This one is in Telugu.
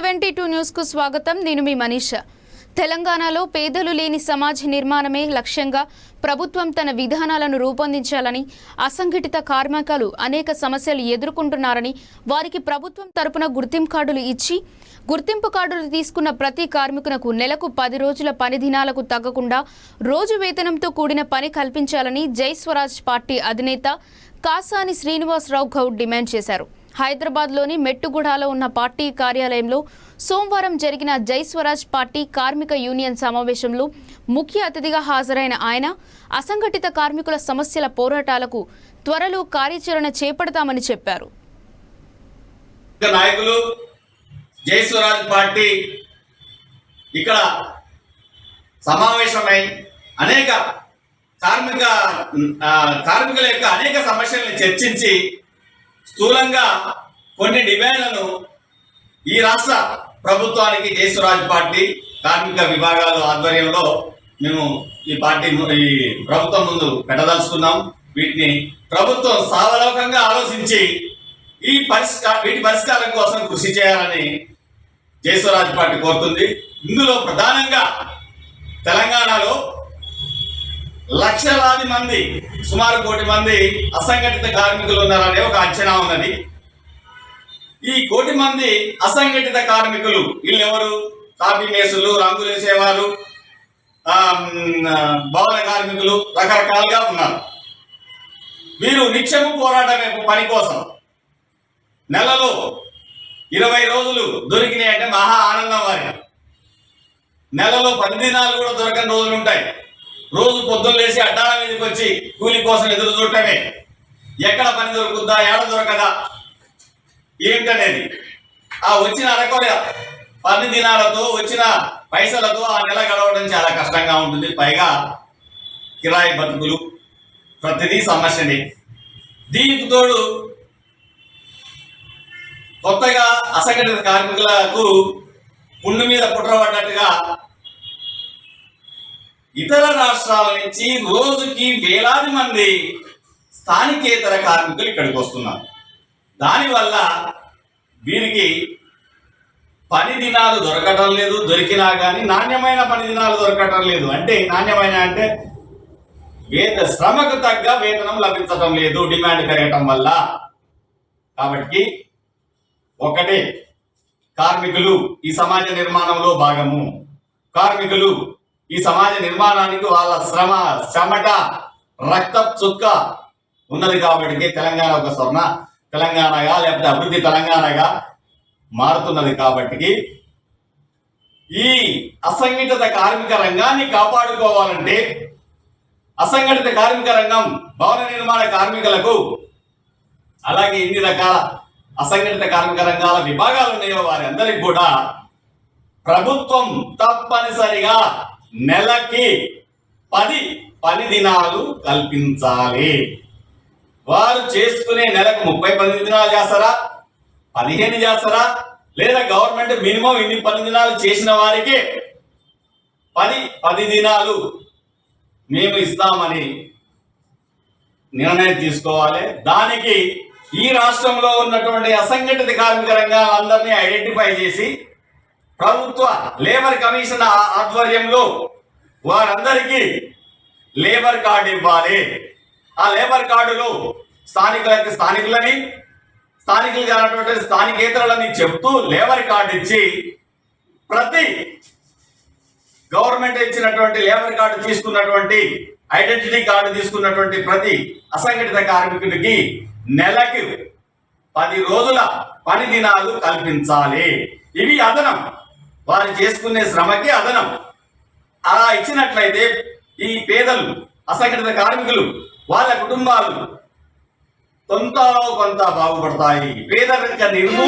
సెవెంటీ టూ న్యూస్కు స్వాగతం. నేను మీ మనీష. తెలంగాణలో పేదలు లేని సమాజ నిర్మాణమే లక్ష్యంగా ప్రభుత్వం తన విధానాలను రూపొందించాలని అసంఘటిత కార్మికులు అనేక సమస్యలు ఎదుర్కొంటున్నారని వారికి ప్రభుత్వం తరపున గుర్తింపు కార్డులు ఇచ్చి గుర్తింపు కార్డులు తీసుకున్న ప్రతి కార్మికునకు నెలకు పది రోజుల పని దినాలకు తగ్గకుండా రోజు వేతనంతో కూడిన పని కల్పించాలని జై స్వరాజ్ పార్టీ అధినేత కాసాని శ్రీనివాసరావు గౌడ్ డిమాండ్ చేశారు. హైదరాబాద్లోని మెట్టుగూడలో ఉన్న పార్టీ కార్యాలయంలో సోమవారం జరిగిన జై స్వరాజ్ పార్టీ కార్మిక యూనియన్ సమావేశంలో ముఖ్య అతిథిగా హాజరైన ఆయన అసంఘటిత కార్మికుల సమస్యల పోరాటాలకు త్వరలో కార్యాచరణ చేపడతామని చెప్పారు. నాయకులు జై స్వరాజ్ పార్టీ ఇక్కడ సమావేశమై అనేక కార్మిక కార్మికుల యొక్క అనేక సమస్యలను చర్చించి స్థూలంగా కొన్ని డిమాండ్లను ఈ రాష్ట్ర ప్రభుత్వానికి జై పార్టీ కార్మిక విభాగాలు ఆధ్వర్యంలో మేము ఈ పార్టీ ఈ ప్రభుత్వం ముందు పెట్టదలుచుకున్నాం. వీటిని ప్రభుత్వం సావలోకంగా ఆలోచించి ఈ పరిష్కార వీటి పరిష్కారం కోసం కృషి చేయాలని జయస్వరాజ్ పార్టీ కోరుతుంది. ఇందులో ప్రధానంగా తెలంగాణలో లక్షలాది మంది సుమారు కోటి మంది అసంఘటిత కార్మికులు ఉన్నారనే ఒక అంచనా ఉన్నది ఈ కోటి మంది అసంఘటిత కార్మికులు వీళ్ళు ఎవరు కాఫీ మేసులు రంగులు వేసేవారు భవన కార్మికులు రకరకాలుగా ఉన్నారు. వీరు నిత్యము పోరాటమే పని కోసం. నెలలో ఇరవై రోజులు దొరికినాయి అంటే మహా ఆనందం వారి నెలలో పది దినాలు కూడా దొరకని రోజులు ఉంటాయి. రోజు పొద్దున్న లేచి అడ్డాల మీదకి వచ్చి కూలి కోసం ఎదురు చూడటమే. ఎక్కడ పని దొరుకుద్దా ఏడ దొరకదా? ఏమిటనేది ఆ వచ్చిన అరకొర పని దినాలతో వచ్చిన పైసలతో ఆ నెల గడవడం చాలా కష్టంగా ఉంటుంది. పైగా కిరాయి బతుకులు ప్రతిదీ సమస్యనే. దీనికి తోడు కొత్తగా అసంఘటిత కార్మికులకు పుండు మీద పుట్రపడ్డట్టుగా ఇతర రాష్ట్రాల నుంచి రోజుకి వేలాది మంది స్థానికేతర కార్మికులు ఇక్కడికి వస్తున్నారు. దానివల్ల వీరికి పని దినాలు దొరకటం లేదు దొరికినా కానీ నాణ్యమైన పని దినాలు దొరకటం లేదు. అంటే నాణ్యమైన అంటే వేత శ్రమకు తగ్గ వేతనం లభించటం లేదు డిమాండ్ పెరగటం వల్ల. కాబట్టి ఒకటే కార్మికులు ఈ సమాజ నిర్మాణంలో భాగము. కార్మికులు ఈ సమాజ నిర్మాణానికి వాళ్ళ శ్రమ చెమట రక్త చుక్క ఉన్నది కాబట్టి తెలంగాణ ఒక స్వర్ణ. తెలంగాణగా లేకపోతే అభివృద్ధి తెలంగాణగా మారుతున్నది కాబట్టి ఈ అసంఘటిత కార్మిక రంగాన్ని కాపాడుకోవాలంటే అసంఘటిత కార్మిక రంగం భవన నిర్మాణ కార్మికులకు అలాగే ఇన్ని రకాల అసంఘటిత కార్మిక రంగాల విభాగాలు ఉన్నాయో వారి అందరికి కూడా ప్రభుత్వం తప్పనిసరిగా నెలకి పది పని దినాలు కల్పించాలి. వారు చేసుకునే నెలకు ముప్పై పని దినాలు చేస్తారా? పదిహేను చేస్తారా? లేదా గవర్నమెంట్ మినిమం ఇన్ని పని దినాలు చేసిన వారికి పది పది దినాలు మేము ఇస్తామని నిర్ణయం తీసుకోవాలి. దానికి ఈ రాష్ట్రంలో ఉన్నటువంటి అసంఘటిత కార్మిక రంగాలందరినీ ఐడెంటిఫై చేసి ప్రభుత్వ లేబర్ కమిషన్ ఆ- ఆధ్వర్యంలో వారందరికీ లేబర్ కార్డు ఇవ్వాలి. ఆ లేబర్ కార్డులో స్థానికులకి స్థానికులని స్థానికులు కానటువంటి స్థానికేతరులని చెప్తూ లేబర్ కార్డు ఇచ్చి ప్రతి గవర్నమెంట్ ఇచ్చినటువంటి లేబర్ కార్డు తీసుకున్నటువంటి ఐడెంటిటీ కార్డు తీసుకున్నటువంటి ప్రతి అసంఘటిత కార్మికుడికి నెలకి పది రోజుల పని దినాలు కల్పించాలి. ఇవి అదనం. వారు చేసుకునే శ్రమకి అదనం. అలా ఇచ్చినట్లయితే ఈ పేదలు అసంఘటిత కార్మికులు వాళ్ళ కుటుంబాలు కొంతలో కొంత బాగుపడతాయి. పేదరిక నిర్మూ